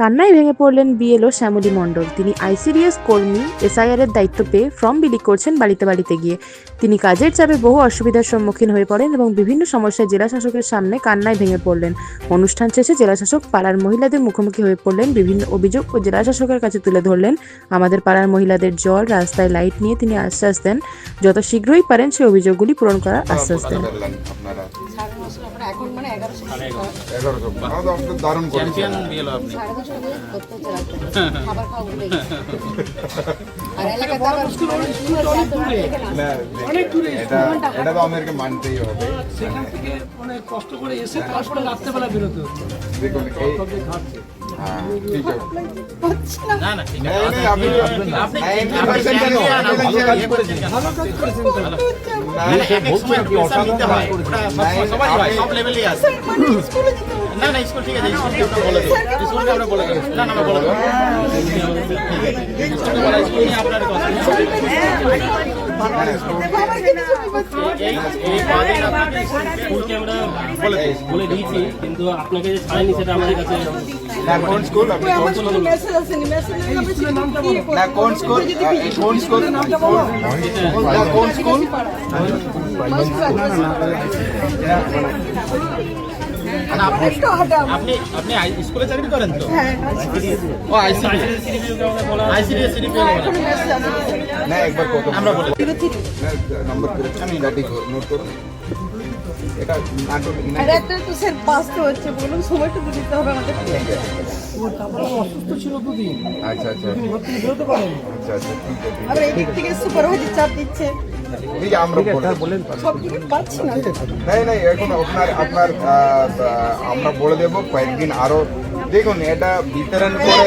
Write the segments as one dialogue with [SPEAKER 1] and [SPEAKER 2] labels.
[SPEAKER 1] কান্নায় ভেঙে পড়লেন বিএলও শ্যামলী মণ্ডল। তিনি আইসিডিএস কর্মী এসআইআর এর দায়িত্ব পেয়ে ফর্ম বিলি করছেন বাড়িতে বাড়িতে গিয়ে। তিনি কাজের চাপে বহু অসুবিধার সম্মুখীন হয়ে পড়েন এবং বিভিন্ন সমস্যায় জেলা শাসকের সামনে কান্নায় ভেঙে পড়লেন। অনুষ্ঠান শেষে জেলা শাসক পাড়ার মহিলাদের মুখোমুখি হয়ে পড়লেন বিভিন্ন অভিযোগ ও জেলা শাসকের কাছে তুলে ধরলেন। আমাদের পাড়ার মহিলাদের জল রাস্তায় লাইট নিয়ে তিনি আশ্বাস দেন। যত শীঘ্রই পারেন সেই অভিযোগগুলি পূরণ করার আশ্বাস দেন।
[SPEAKER 2] মানে
[SPEAKER 3] দারুণ
[SPEAKER 2] স্কুল আছে,
[SPEAKER 3] এটা তো আমাদেরকে মানতেই হবে
[SPEAKER 4] সেখান থেকে অনেক কষ্ট করে এসে তারপরে রাত্রেবেলা বেরোতে হচ্ছে
[SPEAKER 3] দেখুন এই আছে।
[SPEAKER 5] না না আছে
[SPEAKER 3] কেন
[SPEAKER 5] ইয়ে হয়। হয়, আছে। স্কুল ঠিক আছে, স্কুলকে আমরা বলে দেবো। স্কুলকে আমরা বলে দেবো। না, না, আমরা বলে দেবো। স্কুলকে বলা, স্কুল নিয়ে আপনার কথা।
[SPEAKER 6] বলে দিয়েছি কিন্তু আপনাকে যে ছাড়েনি সেটা আমাদের কাছে
[SPEAKER 3] কোন স্কুল আপনি কোন স্কুল
[SPEAKER 2] মেসেজ আসেনি মেসেজ
[SPEAKER 3] না কোন স্কুল কোন স্কুল না কোন স্কুল
[SPEAKER 5] না, আপনি আপনি আপনি আই- স্কুলে চাকরি করেন তো? ও আইসিডি আইসিডি সিডিপিএল
[SPEAKER 3] না একবার কত
[SPEAKER 5] আমরা বলে।
[SPEAKER 3] নম্বর আমি ডাটি নোট করুন এটা নাটক
[SPEAKER 2] আর একটা তো স্যার হচ্ছে বলুন সময়টা তো দিতে হবে আমাদের।
[SPEAKER 4] তারপরে অসুস্থ ছিল দুদিন।
[SPEAKER 3] আচ্ছা আচ্ছা।
[SPEAKER 4] পারেন।
[SPEAKER 3] আচ্ছা আচ্ছা ঠিক আছে।
[SPEAKER 2] আবার এই দিক থেকে সুপারভাইজার চাপ দিচ্ছে।
[SPEAKER 3] আমরা নাই নাই এখন আপনার আপনার আমরা বলে দেবো কয়েকদিন আরও দেখুন এটা বিতরণ করে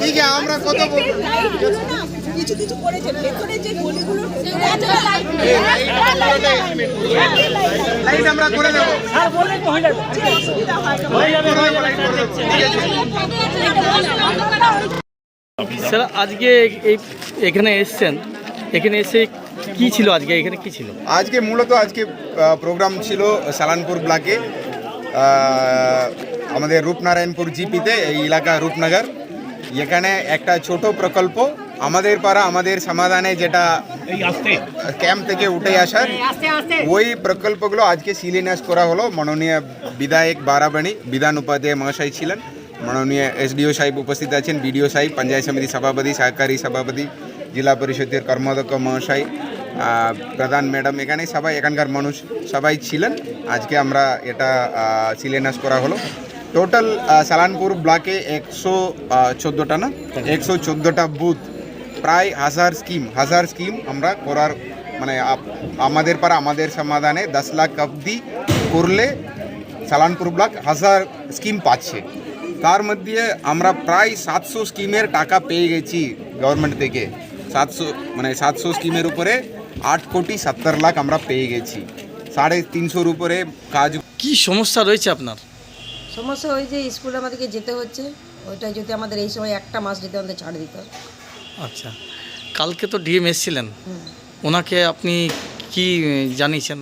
[SPEAKER 3] ঠিক আছে আমরা কত বলব
[SPEAKER 2] কিছু কিছু করেছে ভেতরে যে গলিগুলো
[SPEAKER 3] লাইট আমরা করে দেবো
[SPEAKER 7] স্যার আজকে এই এখানে এসছেন। এখানে এসে কি ছিল আজকে? এখানে কি ছিল?
[SPEAKER 3] আজকে মূলত আজকে প্রোগ্রাম ছিল সালানপুর ব্লকে আমাদের রূপনারায়ণপুর জিপিতে এই এলাকা রূপনগর। এখানে একটা ছোট প্রকল্প আমাদের পাড়া আমাদের সমাধানে যেটা ক্যাম্প থেকে উঠে আসার ওই প্রকল্পগুলো আজকে শিলান্যাস করা হলো। মাননীয় বিধায়ক বারাবাণী বিধান উপাধ্যায় মহাশয় ছিলেন। মাননীয় এসডিও সাহেব উপস্থিত আছেন বিডিও সাহেব পঞ্চায়েত সমিতি সভাপতি সহকারী সভাপতি জেলা পরিষদের কর্মাধ্যক্ষ মহাশয় প্রধান ম্যাডাম এখানে সবাই এখানকার মানুষ সবাই ছিলেন। আজকে আমরা এটা শিলান্যাস করা হলো। টোটাল সালানপুর ব্লকে একশো চোদ্দোটা না? একশো চোদ্দোটা বুথ। প্রায় হাজার স্কিম হাজার স্কিম আমরা করার মানে আমাদের পাড়া, আমাদের সমাধানে দশ লাখ অবধি করলে সালানপুর ব্লক হাজার স্কিম পাচ্ছে। তার মধ্যে আমরা প্রায় সাতশো স্কিমের টাকা পেয়ে গেছি গভর্নমেন্ট থেকে। সাতশো মানে সাতশো স্কিমের উপরে আট কোটি সত্তর লাখ আমরা পেয়ে গেছি। সাড়ে তিনশোর উপরে কাজ
[SPEAKER 7] কি সমস্যা রয়েছে আপনার?
[SPEAKER 2] সমস্যা ওই যে স্কুলে আমাদেরকে যেতে হচ্ছে ওইটা যদি আমাদের এই সময় একটা মাস যদি আমাদের ছাড় দিত
[SPEAKER 7] আচ্ছা কালকে তো ডিএম এসছিলেন। ওনাকে আপনি কি জানিয়েছেন?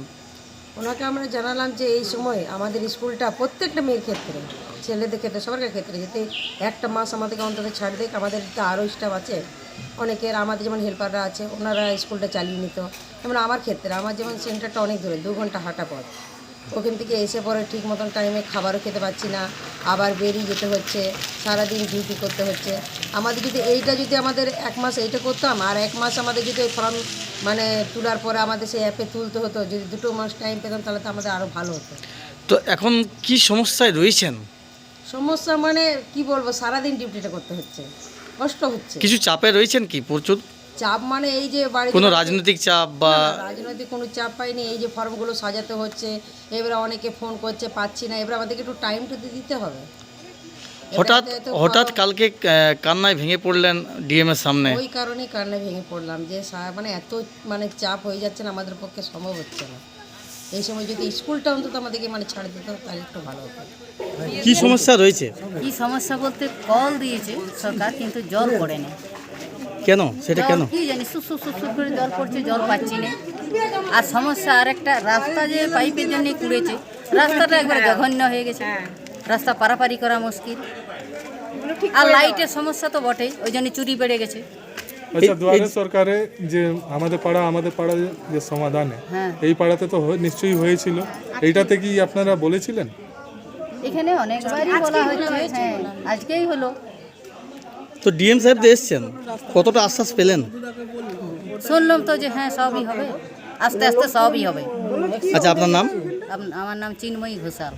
[SPEAKER 2] ওনাকে আমরা জানালাম যে এই সময় আমাদের স্কুলটা প্রত্যেকটা মেয়ের ক্ষেত্রে ছেলেদের ক্ষেত্রে সবার ক্ষেত্রে যাতে একটা মাস আমাদেরকে অন্তত ছাড় দেখ আমাদের তো আরও স্টাফ আছে। অনেকের আমাদের যেমন হেল্পাররা আছে, ওনারা স্কুলটা চালিয়ে নিত। যেমন আমার ক্ষেত্রে, আমার যেমন সেন্টারটা অনেক দূরে, দু ঘণ্টা হাঁটা পথ। ওখান থেকে এসে পরে ঠিক মতন টাইমে খাবারও খেতে পাচ্ছি না, আবার বেরিয়ে যেতে হচ্ছে, সারাদিন ডিউটি করতে হচ্ছে। আমাদের যদি এইটা যদি আমাদের এক মাস এইটা করতাম, আর এক মাস আমাদের যদি ওই ফর্ম মানে তোলার পরে আমাদের সেই অ্যাপে তুলতে হতো, যদি দুটো মাস টাইম পেতাম, তাহলে তো আমাদের আরও ভালো হতো।
[SPEAKER 7] তো এখন কি সমস্যায় রয়েছেন?
[SPEAKER 2] সমস্যা মানে কি বলব সারাদিন ডিউটিটা করতে হচ্ছে কষ্ট হচ্ছে।
[SPEAKER 7] কিছু চাপে রয়েছেন কি প্রচুর?
[SPEAKER 2] চাপ মানে এই যে বাড়ি
[SPEAKER 7] কোনো রাজনৈতিক চাপ বা
[SPEAKER 2] রাজনৈতিক কোনো চাপ পাইনি এই যে ফর্মগুলো সাজাতে হচ্ছে এবারে অনেকে ফোন করছে পাচ্ছি না এবারে আমাদেরকে একটু টাইম তো দিতে হবে।
[SPEAKER 7] হঠাৎ হঠাৎ কালকে কান্নায় ভেঙে পড়লেন ডিএমের সামনে।
[SPEAKER 2] ওই কারণেই কান্নায় ভেঙে পড়লাম যে মানে এত মানে চাপ হয়ে যাচ্ছে না আমাদের পক্ষে সম্ভব হচ্ছে না। এই সময় যদি স্কুলটা অন্তত আমাদেরকে মানে ছাড় দিত তাহলে একটু ভালো হতো।
[SPEAKER 7] কি সমস্যা রয়েছে?
[SPEAKER 8] কি সমস্যা বলতে কল দিয়েছে সরকার কিন্তু জল পড়েনি।
[SPEAKER 7] কেন? সেটা কেন?
[SPEAKER 8] কি জানি সুসু সুসু করে জল পড়ছে জল পাচ্ছি না। আর সমস্যা আরেকটা রাস্তা যে পাইপের জন্য কুড়েছে রাস্তাটা একবার জঘন্য হয়ে গেছে। রাস্তা পারাপারি করা মুশকিল। আর লাইটের সমস্যা তো বটেই ওই জন্য চুরি বেড়ে গেছে।
[SPEAKER 9] আচ্ছা দুয়ারে সরকারে যে আমাদের পাড়া আমাদের পাড়া যে- সমাধানে
[SPEAKER 8] হ্যাঁ।
[SPEAKER 9] এই পাড়াতে তো হয়ে- নিশ্চয়ই হয়েছিল। এইটাতে কি আপনারা বলেছিলেন?
[SPEAKER 8] এখানে অনেকবারই বলা হচ্ছে হ্যাঁ আজকেই হলো।
[SPEAKER 7] তো ডিএম সাহেব তো এসছেন কতটা আশ্বাস পেলেন?
[SPEAKER 8] শুনলাম তো যে হ্যাঁ সবই হবে। আস্তে আস্তে সবই হবে।
[SPEAKER 7] আচ্ছা আপনার নাম?
[SPEAKER 8] আমার নাম চিন্ময়ী ঘোষাল।